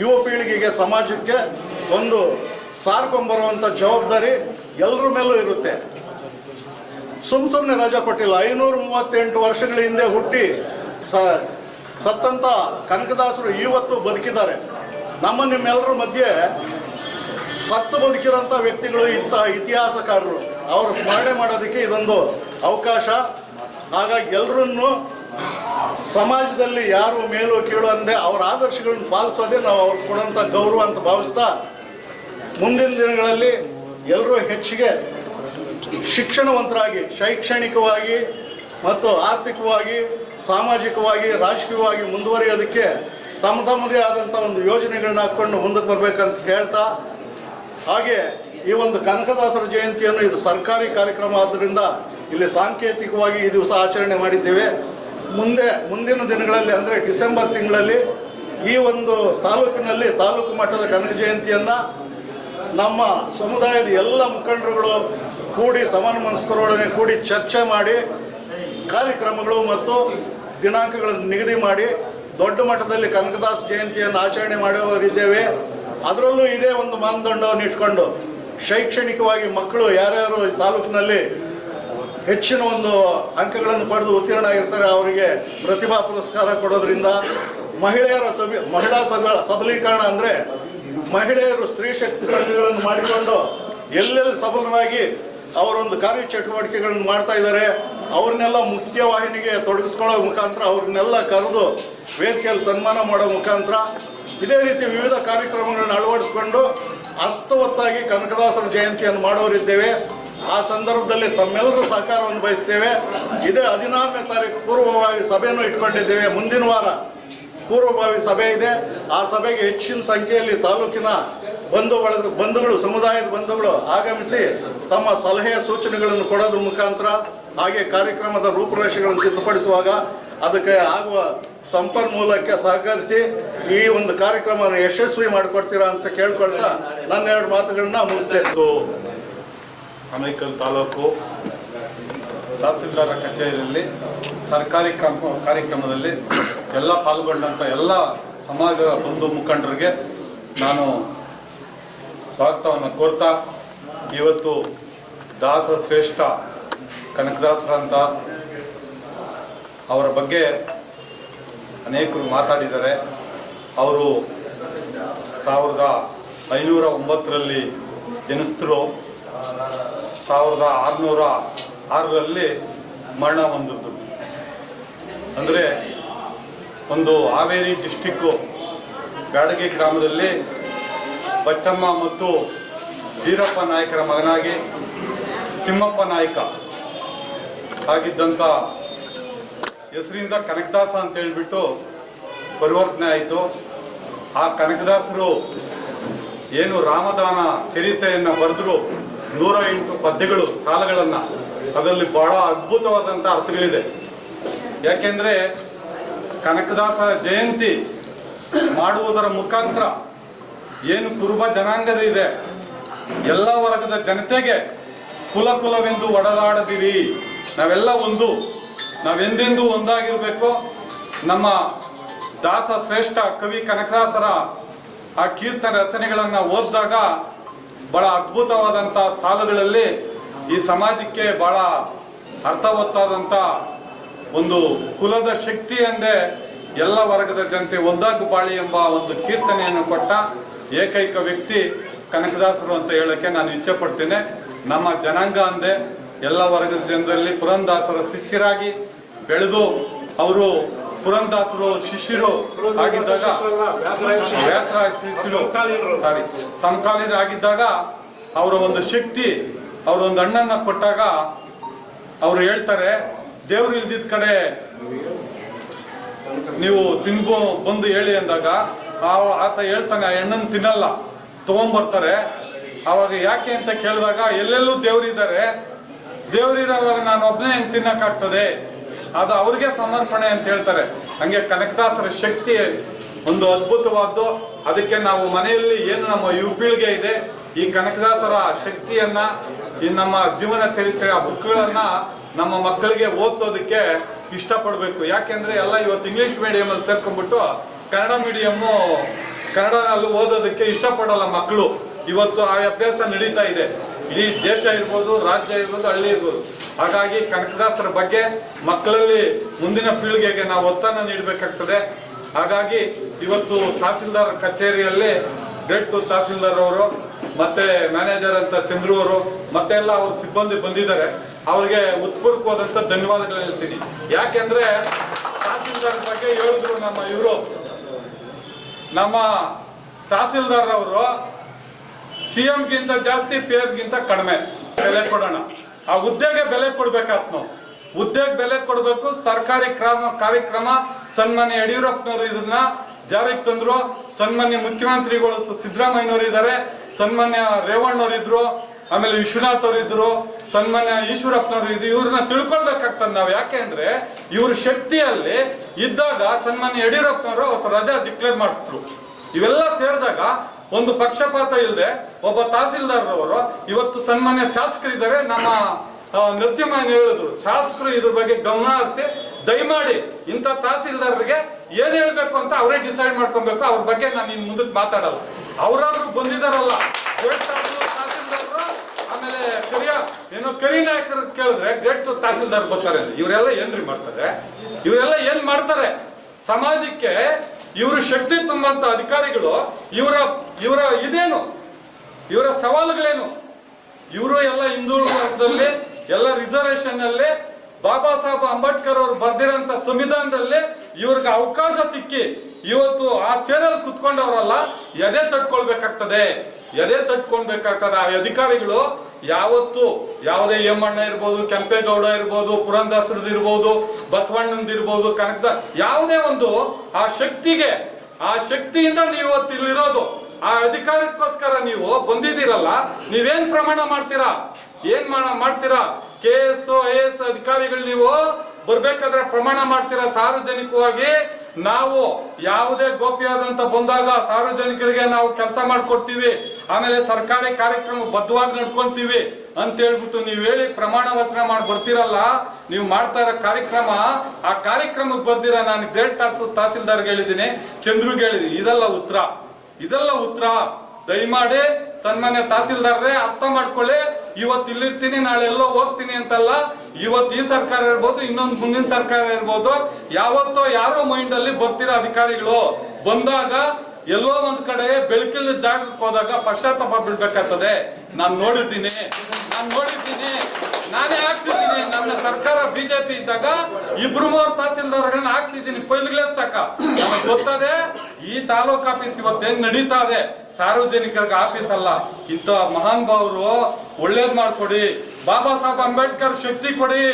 ಯುವ ಪೀಳಿಗೆಗೆ, ಸಮಾಜಕ್ಕೆ ಒಂದು ಸಾರ್ಕೊಂಬರುವಂಥ ಜವಾಬ್ದಾರಿ ಎಲ್ಲರ ಮೇಲೂ ಇರುತ್ತೆ. ಸುಮ್ ಸುಮ್ಮನೆ ರಜಾ ಕೊಟ್ಟಿಲ್ಲ. ಐನೂರ ಮೂವತ್ತೆಂಟು ವರ್ಷಗಳ ಹಿಂದೆ ಹುಟ್ಟಿ ಸ, ಸತ್ತಂತ ಕನಕದಾಸರು ಇವತ್ತು ಬದುಕಿದ್ದಾರೆ. ನಮ್ಮ ನಿಮ್ಮೆಲ್ಲರ ಮಧ್ಯೆ ಸತ್ತು ಬದುಕಿರೋಂಥ ವ್ಯಕ್ತಿಗಳು ಇಂಥ ಇತಿಹಾಸಕಾರರು. ಅವರ ಸ್ಮರಣೆ ಮಾಡೋದಕ್ಕೆ ಇದೊಂದು ಅವಕಾಶ. ಹಾಗಾಗಿ ಎಲ್ಲರನ್ನು ಸಮಾಜದಲ್ಲಿ ಯಾರು ಮೇಲು ಕೀಳು ಅಂದೆ ಅವರ ಆದರ್ಶಗಳನ್ನು ಪಾಲಿಸೋದೇ ನಾವು ಅವ್ರು ಕೊಡೋಂಥ ಗೌರವ ಅಂತ ಭಾವಿಸ್ತಾ ಮುಂದಿನ ದಿನಗಳಲ್ಲಿ ಎಲ್ಲರೂ ಹೆಚ್ಚಿಗೆ ಶಿಕ್ಷಣವಂತರಾಗಿ, ಶೈಕ್ಷಣಿಕವಾಗಿ ಮತ್ತು ಆರ್ಥಿಕವಾಗಿ, ಸಾಮಾಜಿಕವಾಗಿ, ರಾಜಕೀಯವಾಗಿ ಮುಂದುವರಿಯೋದಕ್ಕೆ ತಮ್ಮ ತಮ್ಮದೇ ಆದಂಥ ಒಂದು ಯೋಜನೆಗಳನ್ನ ಹಾಕ್ಕೊಂಡು ಮುಂದಕ್ಕೆ ಬರಬೇಕಂತ ಹೇಳ್ತಾ, ಹಾಗೆ ಈ ಒಂದು ಕನಕದಾಸರ ಜಯಂತಿಯನ್ನು ಇದು ಸರ್ಕಾರಿ ಕಾರ್ಯಕ್ರಮ ಆದ್ದರಿಂದ ಇಲ್ಲಿ ಸಾಂಕೇತಿಕವಾಗಿ ಈ ದಿವಸ ಆಚರಣೆ ಮಾಡಿದ್ದೇವೆ. ಮುಂದೆ, ಮುಂದಿನ ದಿನಗಳಲ್ಲಿ ಅಂದರೆ ಡಿಸೆಂಬರ್ ತಿಂಗಳಲ್ಲಿ ಈ ಒಂದು ತಾಲೂಕಿನಲ್ಲಿ ತಾಲೂಕು ಮಟ್ಟದ ಕನಕ ಜಯಂತಿಯನ್ನು ನಮ್ಮ ಸಮುದಾಯದ ಎಲ್ಲ ಮುಖಂಡರುಗಳು ಕೂಡಿ ಸಮಾನ ಮನಸ್ಕರೊಡನೆ ಕೂಡಿ ಚರ್ಚೆ ಮಾಡಿ, ಕಾರ್ಯಕ್ರಮಗಳು ಮತ್ತು ದಿನಾಂಕಗಳನ್ನು ನಿಗದಿ ಮಾಡಿ, ದೊಡ್ಡ ಮಟ್ಟದಲ್ಲಿ ಕನಕದಾಸ ಜಯಂತಿಯನ್ನು ಆಚರಣೆ ಮಾಡುವವರಿದ್ದೇವೆ. ಅದರಲ್ಲೂ ಇದೇ ಒಂದು ಮಾನದಂಡವನ್ನು ಇಟ್ಕೊಂಡು ಶೈಕ್ಷಣಿಕವಾಗಿ ಮಕ್ಕಳು ಯಾರ್ಯಾರು ತಾಲೂಕಿನಲ್ಲಿ ಹೆಚ್ಚಿನ ಒಂದು ಅಂಕಗಳನ್ನು ಪಡೆದು ಉತ್ತೀರ್ಣ ಆಗಿರ್ತಾರೆ, ಅವರಿಗೆ ಪ್ರತಿಭಾ ಪುರಸ್ಕಾರ ಕೊಡೋದ್ರಿಂದ ಮಹಿಳೆಯರ ಸಬಿ, ಮಹಿಳಾ ಸಬ, ಸಬಲೀಕರಣ ಅಂದರೆ ಮಹಿಳೆಯರು ಸ್ತ್ರೀ ಶಕ್ತಿ ಸಂಘಗಳನ್ನು ಮಾಡಿಕೊಂಡು ಎಲ್ಲೆಲ್ಲಿ ಸಬಲರಾಗಿ ಅವರೊಂದು ಕಾರ್ಯಚಟುವಟಿಕೆಗಳನ್ನು ಮಾಡ್ತಾ ಇದ್ದಾರೆ, ಅವ್ರನ್ನೆಲ್ಲ ಮುಖ್ಯವಾಹಿನಿಗೆ ತೊಡಗಿಸ್ಕೊಳ್ಳೋ ಮುಖಾಂತರ ಅವ್ರನ್ನೆಲ್ಲ ಕರೆದು ವೇದಿಕೆಯಲ್ಲಿ ಸನ್ಮಾನ ಮಾಡೋ ಮುಖಾಂತರ ಇದೇ ರೀತಿ ವಿವಿಧ ಕಾರ್ಯಕ್ರಮಗಳನ್ನ ಅಳವಡಿಸ್ಕೊಂಡು ಅರ್ಥವತ್ತಾಗಿ ಕನಕದಾಸರ ಜಯಂತಿಯನ್ನು ಮಾಡೋರಿದ್ದೇವೆ ಆ ಸಂದರ್ಭದಲ್ಲಿ ತಮ್ಮೆಲ್ಲರೂ ಸಹಕಾರವನ್ನು ಬಯಸ್ತೇವೆ ಇದೇ ಹದಿನಾರನೇ ತಾರೀಕು ಪೂರ್ವಭಾವಿ ಸಭೆಯನ್ನು ಇಟ್ಕೊಂಡಿದ್ದೇವೆ. ಮುಂದಿನ ವಾರ ಪೂರ್ವಭಾವಿ ಸಭೆ ಇದೆ. ಆ ಸಭೆಗೆ ಹೆಚ್ಚಿನ ಸಂಖ್ಯೆಯಲ್ಲಿ ತಾಲೂಕಿನ ಬಂಧುಗಳ, ಬಂಧುಗಳು, ಸಮುದಾಯದ ಬಂಧುಗಳು ಆಗಮಿಸಿ ತಮ್ಮ ಸಲಹೆ ಸೂಚನೆಗಳನ್ನು ಕೊಡೋದ್ರ ಮುಖಾಂತರ ಹಾಗೆ ಕಾರ್ಯಕ್ರಮದ ರೂಪುರೇಷೆಗಳನ್ನು ಸಿದ್ಧಪಡಿಸುವಾಗ ಅದಕ್ಕೆ ಆಗುವ ಸಂಪನ್ಮೂಲಕ್ಕೆ ಸಹಕರಿಸಿ ಈ ಒಂದು ಕಾರ್ಯಕ್ರಮವನ್ನು ಯಶಸ್ವಿ ಮಾಡಿಕೊಡ್ತೀರಾ ಅಂತ ಕೇಳ್ಕೊಳ್ತಾ ನನ್ನ ಎರಡು ಮಾತುಗಳನ್ನ ಮುಗಿಸ್ತೇನೆ. ಅಮೇಕಲ್ ತಾಲೂಕು ತಹಸೀಲ್ದಾರ ಕಚೇರಿಯಲ್ಲಿ ಸರ್ಕಾರಿ ಕ್ರಮ ಕಾರ್ಯಕ್ರಮದಲ್ಲಿ ಎಲ್ಲ ಪಾಲ್ಗೊಂಡಂಥ ಎಲ್ಲ ಸಮಾಜ ಬಂಧು ಮುಖಂಡರಿಗೆ ನಾನು ಸ್ವಾಗತವನ್ನು ಕೋರ್ತಾ, ಇವತ್ತು ದಾಸ ಶ್ರೇಷ್ಠ ಕನಕದಾಸರಂತ ಅವರ ಬಗ್ಗೆ ಅನೇಕರು ಮಾತಾಡಿದ್ದಾರೆ. ಅವರು ಸಾವಿರದ ಐನೂರ ಒಂಬತ್ತರಲ್ಲಿ ಜನಿಸಿದ್ರು ಸಾವಿರದ ಆರುನೂರ ಆರರಲ್ಲಿ ಮರಣ ಹೊಂದಿದ್ರು ಅಂದರೆ ಒಂದು ಹಾವೇರಿ ಡಿಸ್ಟಿಕ್ಕು ಬ್ಯಾಡಗಿ ಗ್ರಾಮದಲ್ಲಿ ಬಚ್ಚಮ್ಮ ಮತ್ತು ವೀರಪ್ಪ ನಾಯಕರ ಮಗನಾಗಿ ತಿಮ್ಮಪ್ಪ ನಾಯಕ ಆಗಿದ್ದಂಥ ಹೆಸರಿಂದ ಕನಕದಾಸ ಅಂತ ಹೇಳ್ಬಿಟ್ಟು ಪರಿವರ್ತನೆ ಆಯಿತು. ಆ ಕನಕದಾಸರು ಏನು ರಾಮದಾನ ಚರಿತೆಯನ್ನು ಬರೆದ್ರು ನೂರ ಎಂಟು ಪದ್ಯಗಳು, ಸಾಲಗಳನ್ನು. ಅದರಲ್ಲಿ ಬಹಳ ಅದ್ಭುತವಾದಂಥ ಅರ್ಥಗಳಿದೆ. ಯಾಕೆಂದರೆ ಕನಕದಾಸ ಜಯಂತಿ ಮಾಡುವುದರ ಮುಖಾಂತರ ಏನು ಕುರುಬ ಜನಾಂಗದ ಇದೆ. ಎಲ್ಲ ವರ್ಗದ ಜನತೆಗೆ ಕುಲ ಕುಲವೆಂದು ಒಡದಾಡದಿರಿ ನಾವೆಲ್ಲ ಒಂದು. ನಾವೆಂದೆಂದೂ ಒಂದಾಗಿರಬೇಕು, ನಮ್ಮ ದಾಸ ಶ್ರೇಷ್ಠ ಕವಿ ಕನಕದಾಸರ ಆ ಕೀರ್ತನ ರಚನೆಗಳನ್ನು ಓದಿದಾಗ ಬಹಳ ಅದ್ಭುತವಾದಂಥ ಸಾಲುಗಳಲ್ಲಿ ಈ ಸಮಾಜಕ್ಕೆ ಬಹಳ ಅರ್ಥವತ್ತಾದಂಥ ಒಂದು ಕುಲದ ಶಕ್ತಿ ಎಂದೇ ಎಲ್ಲ ವರ್ಗದ ಜನತೆ ಒದ್ದಾಗು ಬಾಳಿ ಎಂಬ ಒಂದು ಕೀರ್ತನೆಯನ್ನು ಕೊಟ್ಟ ಏಕೈಕ ವ್ಯಕ್ತಿ ಕನಕದಾಸರು ಅಂತ ಹೇಳೋಕ್ಕೆ ನಾನು ಇಚ್ಛೆ ಪಡ್ತೇನೆ ನಮ್ಮ ಜನಾಂಗ ಅಂದೆ ಎಲ್ಲ ವರ್ಗದ ಜನರಲ್ಲಿ ಪುರಂದಾಸರ ಶಿಷ್ಯರಾಗಿ ಬೆಳೆದು ಅವರು ಪುರಂದಾಸರು ಶಿಷ್ಯರು ಆಗಿದ್ದಾಗ ವ್ಯಾಸರಾಯ ಶಿಷ್ಯರು ಸಾರಿ ಸಮಕಾಲೀನರಾಗಿದ್ದಾಗ ಅವರ ಒಂದು ಶಕ್ತಿ ಅವರ ಒಂದು ಅಣ್ಣನ ಕೊಟ್ಟಾಗ ಅವರು ಹೇಳ್ತಾರೆ ದೇವ್ರು ಇಲ್ದಿದ್ ಕಡೆ ನೀವು ತಿನ್ಬೋ ಬಂದು ಹೇಳಿ ಅಂದಾಗ ಆತ ಹೇಳ್ತಾನೆ ಆ ಹೆಣ್ಣನ್ನು ತಿನ್ನಲ್ಲ ತಗೊಂಬರ್ತಾರೆ. ಅವಾಗ ಯಾಕೆ ಅಂತ ಕೇಳಿದಾಗ ಎಲ್ಲೆಲ್ಲೂ ದೇವ್ರಿದ್ದಾರೆ. ದೇವ್ರಿರೋವಾಗ ನಾನು ಒಬ್ಬನೇ ಹೆಂಗೆ ತಿನ್ನಕ್ಕಾಗ್ತದೆ. ಅದು ಅವ್ರಿಗೆ ಸಮರ್ಪಣೆ ಅಂತ ಹೇಳ್ತಾರೆ. ಹಂಗೆ ಕನಕದಾಸರ ಶಕ್ತಿ ಒಂದು ಅದ್ಭುತವಾದ್ದು. ಅದಕ್ಕೆ ನಾವು ಮನೆಯಲ್ಲಿ ಏನು ನಮ್ಮ ಯು ಪೀಳಿಗೆ ಇದೆ, ಈ ಕನಕದಾಸರ ಶಕ್ತಿಯನ್ನ, ಈ ನಮ್ಮ ಜೀವನ ಚರಿತ್ರೆಯ ಬುಕ್ಗಳನ್ನ ನಮ್ಮ ಮಕ್ಕಳಿಗೆ ಓದಿಸೋದಕ್ಕೆ ಇಷ್ಟಪಡಬೇಕು. ಯಾಕೆಂದ್ರೆ ಎಲ್ಲ ಇವತ್ತು ಇಂಗ್ಲಿಷ್ ಮೀಡಿಯಂ ಅಲ್ಲಿ ಸೇರ್ಕೊಂಡ್ಬಿಟ್ಟು ಕನ್ನಡ ಮೀಡಿಯಮ್ಮು ಕನ್ನಡದಲ್ಲಿ ಓದೋದಕ್ಕೆ ಇಷ್ಟಪಡಲ್ಲ ಮಕ್ಕಳು. ಇವತ್ತು ಆ ಅಭ್ಯಾಸ ನಡೀತಾ ಇದೆ. ಇಡೀ ದೇಶ ಇರ್ಬೋದು, ರಾಜ್ಯ ಇರ್ಬೋದು, ಹಳ್ಳಿ ಇರ್ಬೋದು. ಹಾಗಾಗಿ ಕನಕದಾಸರ ಬಗ್ಗೆ ಮಕ್ಕಳಲ್ಲಿ ಮುಂದಿನ ಪೀಳಿಗೆಗೆ ನಾವು ಒತ್ತನ್ನು ನೀಡಬೇಕಾಗ್ತದೆ. ಹಾಗಾಗಿ ಇವತ್ತು ತಹಸೀಲ್ದಾರ್ ಕಚೇರಿಯಲ್ಲಿ ಗ್ರೇಟ್ ತಹಸೀಲ್ದಾರ್ ಅವರು, ಮತ್ತೆ ಮ್ಯಾನೇಜರ್ ಅಂತ ಚಂದ್ರು ಅವರು, ಮತ್ತೆ ಎಲ್ಲ ಅವ್ರ ಸಿಬ್ಬಂದಿ ಬಂದಿದ್ದಾರೆ. ಅವ್ರಿಗೆ ಉತ್ಪೂರ್ವಕವಾದಂತ ಧನ್ಯವಾದಗಳು ಹೇಳ್ತೀನಿ. ಯಾಕೆಂದ್ರೆ ತಹಸೀಲ್ದಾರ್ ಬಗ್ಗೆ ಹೇಳಿದ್ರು ನಮ್ಮ ಇವರು. ನಮ್ಮ ತಹಸೀಲ್ದಾರ್ ಅವರು ಸಿಎಂ ಗಿಂತ ಜಾಸ್ತಿ ಪಿ ಗಿಂತ ಕಡಿಮೆ. ಬೆಲೆ ಕೊಡೋಣ. ಆ ಹುದ್ದೆಗೆ ಬೆಲೆ ಕೊಡ್ಬೇಕಾತ್ ನಾವು. ಹುದ್ದೆಗೆ ಬೆಲೆ ಕೊಡಬೇಕು, ಸರ್ಕಾರಿ ಕ್ರಮ, ಕಾರ್ಯಕ್ರಮ, ಸನ್ಮಾನ್ಯ ಯಡಿಯೂರಪ್ಪನವರು ಇದನ್ನ ಜಾರಿಗೆ ತಂದ್ರು, ಸನ್ಮಾನ್ಯ ಮುಖ್ಯಮಂತ್ರಿಗಳು ಸಿದ್ದರಾಮಯ್ಯನವರು ಇದ್ದಾರೆ ಸನ್ಮಾನ್ಯ ರೇವಣ್ಣವ್ರು ಇದ್ರು, ಆಮೇಲೆ ವಿಶ್ವನಾಥ್ ಅವರು ಇದ್ರು, ಸನ್ಮಾನ್ಯ ಈಶ್ವರಪ್ಪನವರು ಇದು ಇವ್ರನ್ನ ತಿಳ್ಕೊಳ್ಬೇಕಾಗ್ತದೆ ನಾವು. ಯಾಕೆ ಅಂದ್ರೆ, ಇವ್ರ ಶಕ್ತಿಯಲ್ಲಿ ಇದ್ದಾಗ ಸನ್ಮಾನ್ಯ ಯಡಿಯೂರಪ್ಪನವರು ಅವತ್ತು ರಜಾ ಡಿಕ್ಲೇರ್ ಮಾಡಿಸಿದ್ರು. ಇವೆಲ್ಲ ಸೇರಿದಾಗ ಒಂದು ಪಕ್ಷಪಾತ ಇಲ್ಲದೆ ಒಬ್ಬ ತಹಸೀಲ್ದಾರ್ರವರು ಇವತ್ತು ಸನ್ಮಾನ್ಯ ಶಾಸಕರಿದ್ದಾರೆ. ನಮ್ಮ ನರಸಿಂಹನ್ ಹೇಳಿದ್ರು, ಶಾಸಕರು ಇದ್ರ ಬಗ್ಗೆ ಗಮನ ಹರಿಸಿ, ದಯಮಾಡಿ ಇಂಥ ತಹಸೀಲ್ದಾರ್ರಿಗೆ ಏನ್ ಹೇಳ್ಬೇಕು ಅಂತ ಅವರೇ ಡಿಸೈಡ್ ಮಾಡ್ಕೊಬೇಕು. ಅವ್ರ ಬಗ್ಗೆ ನಾನು ಇನ್ ಮುಂದಕ್ಕೆ ಮಾತಾಡಲ್ಲ. ಅವರಾದ್ರೂ ಬಂದಿದಾರಲ್ಲ ಆಮೇಲೆ ಕರಿಯ ಏನು ಕರಿ ನಾಯಕರ ಕೇಳಿದ್ರೆ ಗ್ರೇಟ್ ತಹಸೀಲ್ದಾರ್ ಬರ್ತಾರೆ. ಇವರೆಲ್ಲ ಏನ್ರಿ ಮಾಡ್ತಾರೆ? ಇವರೆಲ್ಲ ಏನ್ ಮಾಡ್ತಾರೆ? ಸಮಾಜಕ್ಕೆ ಇವರು ಶಕ್ತಿ ತುಂಬಂತ ಅಧಿಕಾರಿಗಳು, ಇವರ ಇವರ ಇದೇನು? ಇವರ ಸವಾಲುಗಳೇನು? ಇವರು ಎಲ್ಲ ಹಿಂದುಳಿದ ಎಲ್ಲ ರಿಸರ್ವೇಶನ್ ಅಲ್ಲಿ ಬಾಬಾ ಸಾಹೇಬ್ ಅಂಬೇಡ್ಕರ್ ಅವರು ಬರ್ದಿರೋಂತ ಸಂವಿಧಾನದಲ್ಲಿ ಇವ್ರಿಗೆ ಅವಕಾಶ ಸಿಕ್ಕಿ ಇವತ್ತು ಆ ಚೇರಲ್ಲಿ ಕುತ್ಕೊಂಡವರಲ್ಲ, ಎದೆ ತಟ್ಕೊಳ್ಬೇಕಾಗ್ತದೆ. ಎದೆ ತಟ್ಕೊಳ್ಬೇಕಾಗ್ತದೆ ಆ ಅಧಿಕಾರಿಗಳು. ಯಾವತ್ತು ಯಾವುದೇ ಎಮ್ಮಣ್ಣ ಇರ್ಬೋದು, ಕೆಂಪೇಗೌಡ ಇರ್ಬೋದು ಪುರಂದಾಸರದ್ದು ಇರ್ಬೋದು, ಬಸವಣ್ಣಂದ್ ಇರ್ಬೋದು, ಕನಕದ ಯಾವುದೇ ಒಂದು ಆ ಶಕ್ತಿಗೆ, ಆ ಶಕ್ತಿಯಿಂದ ನೀವು ಇವತ್ತು ಇಲ್ಲಿರೋದು, ಆ ಅಧಿಕಾರಕ್ಕೋಸ್ಕರ ನೀವು ಬಂದಿದ್ದೀರಲ್ಲ, ನೀವೇನ್ ಪ್ರಮಾಣ ಮಾಡ್ತೀರಾ? ಏನ್ ಮಾಡ- ಮಾಡ್ತೀರಾ? ಕೆ ಎಸ್ ಐ ಎಸ್ ಅಧಿಕಾರಿಗಳು ನೀವು ಬರ್ಬೇಕಾದ್ರೆ ಪ್ರಮಾಣ ಮಾಡ್ತೀರಾ? ಸಾರ್ವಜನಿಕವಾಗಿ ನಾವು ಯಾವುದೇ ಗೋಪಿಯಾದಂತ ಬಂದಾಗ ಸಾರ್ವಜನಿಕರಿಗೆ ನಾವು ಕೆಲಸ ಮಾಡ್ಕೊಡ್ತೀವಿ. ಆಮೇಲೆ ಸರ್ಕಾರಿ ಕಾರ್ಯಕ್ರಮ ಬದ್ಧವಾಗಿ ನಡ್ಕೊಂತೀವಿ ಅಂತ ಹೇಳ್ಬಿಟ್ಟು ನೀವು ಹೇಳಿ ಪ್ರಮಾಣ ವಚನ ಮಾಡಿ ಬರ್ತೀರಲ್ಲ, ನೀವು ಮಾಡ್ತಾ ಇರೋ ಕಾರ್ಯಕ್ರಮ, ಆ ಕಾರ್ಯಕ್ರಮಕ್ಕೆ ಬರ್ದಿರ ನಾನು ಗ್ರೇಟ್ ತಹಸೀಲ್ದಾರ್ಗೆ ಹೇಳಿದ್ದೀನಿ, ಚಂದ್ರುಗೆ ಹೇಳಿದ್ದೀನಿ. ಇದೆಲ್ಲ ಉತ್ತರ. ಇದೆಲ್ಲ ಉತ್ತರ. ದಯಮಾಡಿ ಸನ್ಮಾನ್ಯ ತಹಸೀಲ್ದಾರ್ರೆ, ಅರ್ಥ ಮಾಡ್ಕೊಳ್ಳಿ. ಇವತ್ತು ಇಲ್ಲಿರ್ತೀನಿ, ನಾಳೆ ಎಲ್ಲೋ ಹೋಗ್ತೀನಿ ಅಂತಲ್ಲ. ಇವತ್ತು ಈ ಸರ್ಕಾರ ಇರ್ಬೋದು, ಇನ್ನೊಂದು ಮುಂದಿನ ಸರ್ಕಾರ ಇರ್ಬೋದು. ಯಾವತ್ತೋ ಯಾರೋ ಮೈಂಡ್ ಅಲ್ಲಿ ಬರ್ತಿರೋ ಅಧಿಕಾರಿಗಳು ಬಂದಾಗ ಎಲ್ಲೋ ಒಂದ್ ಕಡೆ ಬೆಳಕಿನ ಜಾಗಕ್ಕೆ ಹೋದಾಗ ಪಶ್ಚಾತ್ತಾಪ ಬಿಡ್ಬೇಕಾಗ್ತದೆ. ನಾನು ನೋಡಿದ್ದೀನಿ. ನಾನು ನೋಡಿದ್ದೀನಿ. ನಾನೇ ಹಾಕ್ಸಿದ್ದೀನಿ. ನನ್ನ ಸರ್ಕಾರ, ಬಿಜೆಪಿ ಇದ್ದಾಗ ಇಬ್ರು ಮೂರು ತಹಸೀಲ್ದಾರ್ಗಳನ್ನ ಹಾಕ್ಸಿದ್ದೀನಿ. ಪೈಲ್ಗಳೇ ಸಾಕ. ನಮಗೆ ಗೊತ್ತದೆ, ಈ ತಾಲೂಕ್ ಆಫೀಸ್ ಇವತ್ತೇನ್ ನಡೀತಾ ಇದೆ? ಸಾರ್ವಜನಿಕರಿಗೆ ಆಫೀಸ್ ಅಲ್ಲ. ಇಂಥ ಮಹಾನ್ ಭಾವರು ಒಳ್ಳೇದ್ ಮಾಡ್ಕೊಡಿ. ಬಾಬಾ ಸಾಹೇಬ್ ಅಂಬೇಡ್ಕರ್ ಶಕ್ತಿ ಕೊಡಿ.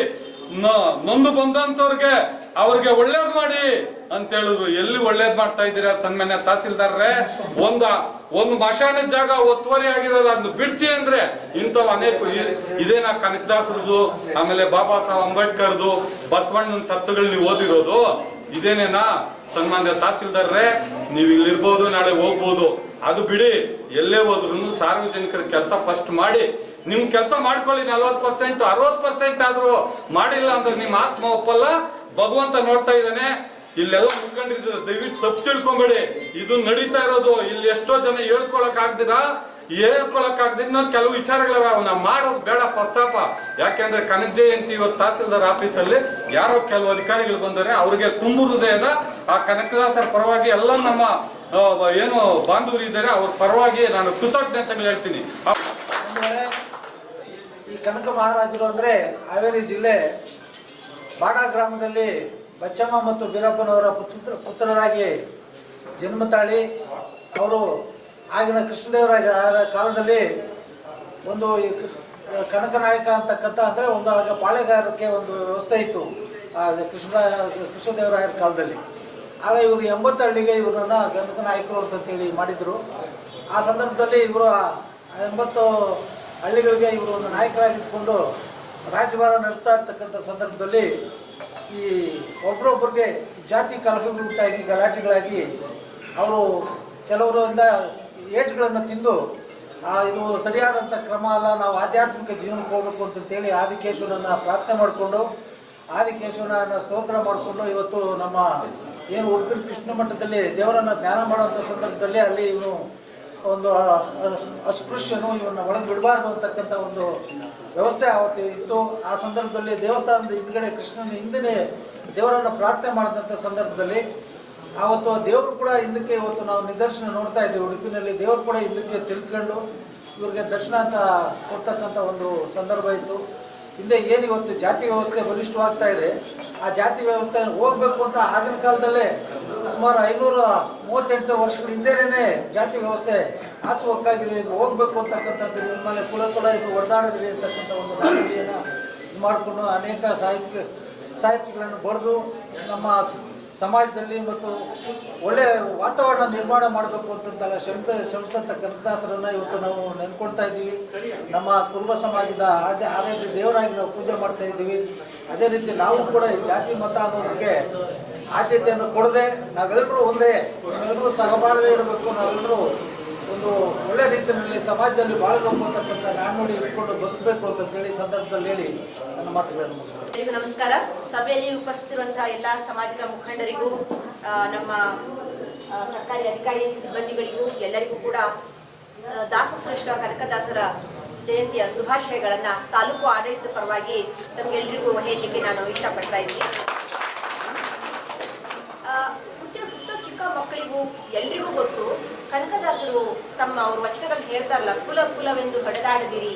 ನೊಂದು ಬಂದಂತವ್ರಿಗೆ ಅವ್ರಿಗೆ ಒಳ್ಳೇದ್ ಮಾಡಿ ಅಂತ ಹೇಳಿದ್ರು. ಎಲ್ಲಿ ಒಳ್ಳೇದ್ ಮಾಡ್ತಾ ಇದ್ದೀರಾ ಸನ್ಮಾನ್ಯ ತಹಸೀಲ್ದಾರ್ರೆ? ಒಂದ, ಒಂದು ಮಶಾನ ಜಾಗ ಒತ್ತುವರಿ ಆಗಿರೋದು ಅದನ್ನ ಬಿಡಿಸಿ ಅಂದ್ರೆ ಇಂಥವು ಅನೇಕ ಇದೇನಾ ಕನಕದಾಸರದು, ಆಮೇಲೆ ಬಾಬಾ ಸಾಹೇಬ್ ಅಂಬೇಡ್ಕರ್ದು, ಬಸವಣ್ಣನ ತತ್ವಗಳು ನೀವು ಓದಿರೋದು? ಇದೇನೇನಾ? ಸನ್ಮಾನ್ಯ ತಹಸೀಲ್ದಾರ್ರೆ, ನೀವು ಇಲ್ಲಿರ್ಬೋದು, ನಾಳೆ ಹೋಗ್ಬೋದು. ಅದು ಬಿಡಿ, ಎಲ್ಲೇ ಹೋದ್ರು ಸಾರ್ವಜನಿಕರ ಕೆಲಸ ಫಸ್ಟ್ ಮಾಡಿ. ನಿಮ್ ಕೆಲಸ ಮಾಡ್ಕೊಳ್ಳಿ ನಲ್ವತ್ ಪರ್ಸೆಂಟ್ ಅರವತ್ ಪರ್ಸೆಂಟ್ ಆದ್ರೂ ಮಾಡಿಲ್ಲ ಅಂದ್ರೆ ನಿಮ್ ಆತ್ಮ ಒಪ್ಪಲ್ಲ. ಭಗವಂತ ನೋಡ್ತಾ ಇದ್ದಾನೆ ಇಲ್ಲೆಲ್ಲ ಮುಖಂಡಿದ್ರು ದಯವಿಟ್ಟು ತಪ್ಪು ತಿಳ್ಕೊಂಬೇಡಿ. ಇದು ನಡೀತಾ ಇರೋದು. ಇಲ್ಲಿ ಎಷ್ಟೋ ಜನ ಹೇಳ್ಕೊಳಕ್ ಆಗ್ದಿರಾ ಹೇಳ್ಕೊಳಕ್ ಆಗ್ದಿದ್ ಕೆಲವು ವಿಚಾರಗಳವ ಅವನ್ನ ಮಾಡೋದು ಬೇಡ ಪ್ರಸ್ತಾಪ. ಯಾಕೆಂದ್ರೆ ಕನಕ ಜಯಂತಿ ಇವತ್ತು ತಹಸೀಲ್ದಾರ್ ಆಫೀಸಲ್ಲಿ ಯಾರೋ ಕೆಲವು ಅಧಿಕಾರಿಗಳು ಬಂದರೆ ಅವ್ರಿಗೆ ತುಂಬು ಹೃದಯದ ಆ ಕನಕದಾಸರ ಪರವಾಗಿ ಎಲ್ಲ ನಮ್ಮ ಏನು ಬಾಂಧವರು ಇದ್ದಾರೆ, ಅವ್ರ ಪರವಾಗಿ ನಾನು ಕೃತಜ್ಞತೆಗಳು ಹೇಳ್ತೀನಿ. ಈ ಕನಕ ಮಹಾರಾಜರು ಅಂದ್ರೆ ಹಾವೇರಿ ಜಿಲ್ಲೆ ಬಾಡ ಗ್ರಾಮದಲ್ಲಿ ಬಚ್ಚಮ್ಮ ಮತ್ತು ಬೀರಪ್ಪನವರ ಪುತ್ರ ಪುತ್ರರಾಗಿ ಜನ್ಮ ತಾಳಿ ಅವರು ಆಗಿನ ಕೃಷ್ಣದೇವರಾಜ ಕಾಲದಲ್ಲಿ ಒಂದು ಕನಕನಾಯಕ ಅಂತಕ್ಕಂಥ, ಅಂದರೆ ಒಂದು ಆಗ ಪಾಳೆಗಾರಕ್ಕೆ ಒಂದು ವ್ಯವಸ್ಥೆ ಇತ್ತು, ಆ ಕೃಷ್ಣ, ಕೃಷ್ಣದೇವರಾಯರ ಕಾಲದಲ್ಲಿ. ಆಗ ಇವರು ಎಂಬತ್ತು ಹಳ್ಳಿಗೆ ಇವರನ್ನ ಕನಕ ನಾಯಕರು ಅಂತೇಳಿ ಮಾಡಿದರು. ಆ ಸಂದರ್ಭದಲ್ಲಿ ಇವರು ಎಂಬತ್ತು ಹಳ್ಳಿಗಳಿಗೆ ಇವರು ಒಂದು ನಾಯಕರಾಗಿದ್ದುಕೊಂಡು ರಾಜ್ಯಭಾರ ನಡೆಸ್ತಾ ಇರ್ತಕ್ಕಂಥ ಸಂದರ್ಭದಲ್ಲಿ ಈ ಒಬ್ರೊಬ್ಬರಿಗೆ ಜಾತಿ ಕಲಹಗಳುಂಟಾಗಿ ಗಲಾಟೆಗಳಾಗಿ ಅವರು ಕೆಲವರಿಂದ ಏಟುಗಳನ್ನು ತಿಂದು ಇದು ಸರಿಯಾದಂಥ ಕ್ರಮ ಅಲ್ಲ, ನಾವು ಆಧ್ಯಾತ್ಮಿಕ ಜೀವನಕ್ಕೆ ಹೋಗ್ಬೇಕು ಅಂತಂತೇಳಿ ಆದಿಕೇಶ್ವರನ ಪ್ರಾರ್ಥನೆ ಮಾಡಿಕೊಂಡು ಆದಿಕೇಶ್ವರನ ಸ್ತೋತ್ರ ಮಾಡಿಕೊಂಡು ಇವತ್ತು ನಮ್ಮ ಏನು ಉಡುಪಿ ಕೃಷ್ಣ ಮಠದಲ್ಲಿ ದೇವರನ್ನು ಧ್ಯಾನ ಮಾಡುವಂಥ ಸಂದರ್ಭದಲ್ಲಿ ಅಲ್ಲಿ ಇವನು ಒಂದು ಅಸ್ಪೃಶ್ಯನು ಇವನ್ನ ಒಳಗೆ ಬಿಡಬಾರ್ದು ಅಂತಕ್ಕಂಥ ಒಂದು ವ್ಯವಸ್ಥೆ ಆವತ್ತು. ಇತ್ತು. ಆ ಸಂದರ್ಭದಲ್ಲಿ ದೇವಸ್ಥಾನದ ಹಿಂದ್ಗಡೆ, ಕೃಷ್ಣನ ಹಿಂದೆ ದೇವರನ್ನು ಪ್ರಾರ್ಥನೆ ಮಾಡಿದಂಥ ಸಂದರ್ಭದಲ್ಲಿ ಆವತ್ತು ದೇವರು ಕೂಡ ಹಿಂದಕ್ಕೆ ಇವತ್ತು ನಾವು ನಿದರ್ಶನ ನೋಡ್ತಾ ಇದ್ದೀವಿ. ಉಡುಪಿನಲ್ಲಿ ದೇವರು ಕೂಡ ಹಿಂದಕ್ಕೆ ತಿಳ್ಕೊಂಡು ಇವ್ರಿಗೆ ದರ್ಶನ ಅಂತ ಕೊಡ್ತಕ್ಕಂಥ ಒಂದು ಸಂದರ್ಭ ಇತ್ತು. ಹಿಂದೆ ಏನು ಇವತ್ತು ಜಾತಿ ವ್ಯವಸ್ಥೆ ಬಲಿಷ್ಠವಾಗ್ತಾ ಇದೆ. ಆ ಜಾತಿ ವ್ಯವಸ್ಥೆ ಹೋಗ್ಬೇಕು ಅಂತ ಆಗಿನ ಕಾಲದಲ್ಲೇ ಸುಮಾರು ಐನೂರ ಮೂವತ್ತೆಂಟು ವರ್ಷಗಳ ಹಿಂದೆನೇ ಜಾತಿ ವ್ಯವಸ್ಥೆ ಹಾಸುವಕ್ಕಾಗಿದೆ ಇದು ಹೋಗ್ಬೇಕು ಅಂತಕ್ಕಂಥದ್ದು ಇದ್ರ ಮೇಲೆ ಕುಲ ಕುಲ ಇದು ಹೊಡೆದಾಡಿದ್ರಿ ಅಂತಕ್ಕಂಥ ಒಂದು ಇದು ಮಾಡಿಕೊಂಡು ಅನೇಕ ಸಾಹಿತ್ಯ ಸಾಹಿತ್ಯಗಳನ್ನು ಬರೆದು ನಮ್ಮ ಸಮಾಜದಲ್ಲಿ ಮತ್ತು ಒಳ್ಳೆ ವಾತಾವರಣ ನಿರ್ಮಾಣ ಮಾಡಬೇಕು ಅಂತಂತಲ್ಲ ಶ್ರಮಿತ ಶ್ರಮಿಸ್ತಂಥ ಕನಕದಾಸರನ್ನ ಇವತ್ತು ನಾವು ನೆನ್ಕೊಳ್ತಾ ಇದ್ದೀವಿ. ನಮ್ಮ ಕುರುಬ ಸಮಾಜದ ಆದ್ಯ ಆರಾಧ್ಯ ದೇವರಾಗಿ ನಾವು ಪೂಜೆ ಮಾಡ್ತಾ ಇದ್ದೀವಿ. ಅದೇ ರೀತಿ ನಾವು ಕೂಡ ಈ ಜಾತಿ ಮತ ಅನ್ನೋದಕ್ಕೆ ಆದ್ಯತೆಯನ್ನು ಕೊಡದೆ ನಾವೆಲ್ಲರೂ ಒಂದೇ, ನಾವೆಲ್ಲರೂ ಸಹಬಾಳ್ವೆ ಇರಬೇಕು, ನಾವೆಲ್ಲರೂ ಒಂದು ಒಳ್ಳೆ ರೀತಿಯಲ್ಲಿ ಸಮಾಜದಲ್ಲಿ ಬಾಳಬೇಕು ಅಂತಕ್ಕಂಥ ನಾಣ್ಣುಡಿ ಇಟ್ಕೊಂಡು ಬದುಕಬೇಕು ಅಂತ ಹೇಳಿ ಸಂದರ್ಭದಲ್ಲಿ ಹೇಳಿ ನನ್ನ ಮಾತುಗಳನ್ನು ಮುಗಿಸ್ತಾರೆ ನಮಸ್ಕಾರ. ಸಭೆಯಲ್ಲಿ ಉಪಸ್ಥಿತಿರುವಂತಹ ಎಲ್ಲ ಸಮಾಜದ ಮುಖಂಡರಿಗೂ ನಮ್ಮ ಸರ್ಕಾರಿ ಅಧಿಕಾರಿ ಸಿಬ್ಬಂದಿಗಳಿಗೂ, ಎಲ್ಲರಿಗೂ ಕೂಡ ದಾಸ ಶ್ರೇಷ್ಠ ಕನಕದಾಸರ ಜಯಂತಿಯ ಶುಭಾಶಯಗಳನ್ನ ತಾಲೂಕು ಆಡಳಿತದ ಪರವಾಗಿ ತಮಗೆಲ್ಲರಿಗೂ ಹೇಳಲಿಕ್ಕೆ ನಾನು ಇಷ್ಟಪಡ್ತಾ ಇದ್ದೀನಿ. ಚಿಕ್ಕ ಮಕ್ಕಳಿಗೂ ಎಲ್ರಿಗೂ ಗೊತ್ತು, ಕನಕದಾಸರು ತಮ್ಮ ಅವ್ರ ವಚನಗಳು ಹೇಳ್ತಾರಲ್ಲ, ಕುಲ ಕುಲವೆಂದು ಹೊಡೆದಾಡದಿರಿ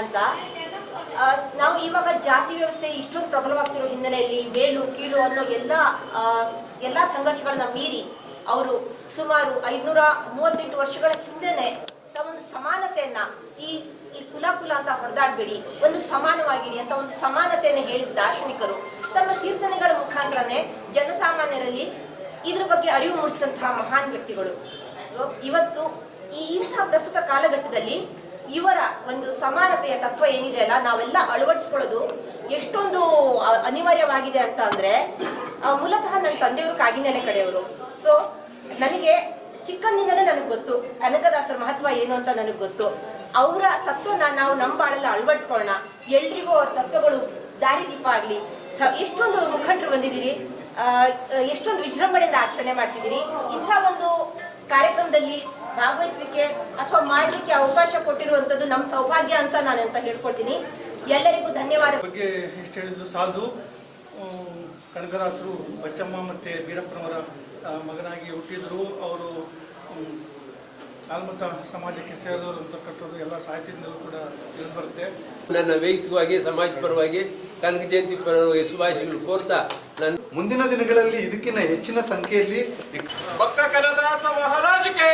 ಅಂತ. ನಾವು ಇವಾಗ ಜಾತಿ ವ್ಯವಸ್ಥೆ ಇಷ್ಟೊಂದು ಪ್ರಬಲವಾಗ್ತಿರೋ ಹಿನ್ನೆಲೆಯಲ್ಲಿ ಮೇಲು, ಕೀಳು ಅನ್ನೋ ಎಲ್ಲ ಎಲ್ಲ ಸಂಘರ್ಷಗಳನ್ನ ಮೀರಿ ಅವರು ಸುಮಾರು ಐದ್ನೂರ ಮೂವತ್ತೆಂಟು ವರ್ಷಗಳ ಹಿಂದೆನೆ ತಮ್ಮ ಸಮಾನತೆಯನ್ನ ಈ ಈ ಕುಲ ಕುಲ ಅಂತ ಹೊಡೆದಾಡ್ಬೇಡಿ. ಒಂದು ಸಮಾನವಾಗಿರಿ ಅಂತ ಒಂದು ಸಮಾನತೆಯನ್ನು ಹೇಳಿದ ದಾರ್ಶನಿಕರು. ತಮ್ಮ ಕೀರ್ತನೆಗಳ ಮುಖಾಂತರನೇ ಜನಸಾಮಾನ್ಯರಲ್ಲಿ ಇದ್ರ ಬಗ್ಗೆ ಅರಿವು ಮೂಡಿಸಿದಂತಹ ಮಹಾನ್ ವ್ಯಕ್ತಿಗಳು. ಇವತ್ತು ಈ ಇಂಥ ಪ್ರಸ್ತುತ ಕಾಲಘಟ್ಟದಲ್ಲಿ ಇವರ ಒಂದು ಸಮಾನತೆಯ ತತ್ವ ಏನಿದೆ ಅಲ್ಲ, ನಾವೆಲ್ಲ ಅಳವಡಿಸ್ಕೊಳ್ಳೋದು ಎಷ್ಟೊಂದು ಅನಿವಾರ್ಯವಾಗಿದೆ ಅಂತ ಅಂದ್ರೆ ಮೂಲತಃ ನನ್ನ ತಂದೆಯವರು ಕಾಗಿನೆಲೆ ಕಡೆಯವರು. ಸೊ ನನಗೆ ಚಿಕ್ಕಂದಿಂದನೇ ನನಗೆ ಗೊತ್ತು ಕನಕದಾಸರ ಮಹತ್ವ ಏನು ಅಂತ ನನಗೆ ಗೊತ್ತು. ಅವರ ತತ್ವನ ನಾವು ನಮ್ಮ ಬಾಳೆಲ್ಲ ಅಳವಡಿಸ್ಕೊಳ್ಳೋಣ. ಎಲ್ರಿಗೂ ಅವ್ರ ತತ್ವಗಳು ದಾರಿದೀಪ ಆಗಲಿ. ಎಷ್ಟೊಂದು ಮುಖಂಡರು ಬಂದಿದ್ದೀರಿ. ಎಷ್ಟೊಂದು ವಿಜೃಂಭಣೆಯಿಂದ ಆಚರಣೆ ಮಾಡ್ತಿದ್ದೀರಿ. ಇಂಥ ಒಂದು ಕಾರ್ಯಕ್ರಮದಲ್ಲಿ ಭಾಗವಹಿಸ್ಲಿಕ್ಕೆ ಅಥವಾ ಮಾಡಲಿಕ್ಕೆ ಅವಕಾಶ ಕೊಟ್ಟಿರುವಂಥದ್ದು ನಮ್ಮ ಸೌಭಾಗ್ಯ ಅಂತ ನಾನು ಅಂತ ಹೇಳ್ಕೊಳ್ತೀನಿ. ಎಲ್ಲರಿಗೂ ಧನ್ಯವಾದ. ಬಗ್ಗೆ ಎಷ್ಟು ಹೇಳಿದ್ರು ಸಾಲದು. ಕನಕದಾಸರು ಬಚ್ಚಮ್ಮ ಮತ್ತು ಬೀರಪ್ಪನವರ ಮಗನಾಗಿ ಹುಟ್ಟಿದ್ರು. ಅವರು ಉಮ್, ನಾಲ್ಮತ ಸಮಾಜಕ್ಕೆ ಸೇರಿದವರು ಅಂತಕ್ಕಂಥದ್ದು ಎಲ್ಲ ಸಾಹಿತ್ಯದಿಂದಲೂ ಕೂಡ ತಿಳಿದು ಬರುತ್ತೆ. ನನ್ನ ವೈಯಕ್ತಿಕವಾಗಿ ಸಮಾಜ ಪರವಾಗಿ ಕನಕ ಜಯಂತಿ ಪರವಾಗಿ ಶುಭಾಶಯಗಳು ಕೋರ್ತಾ ನನ್ನ ಮುಂದಿನ ದಿನಗಳಲ್ಲಿ ಇದಕ್ಕಿಂತ ಹೆಚ್ಚಿನ ಸಂಖ್ಯೆಯಲ್ಲಿ ಭಕ್ತ ಕನದಾಸ ಮಹಾರಾಜಕ್ಕೆ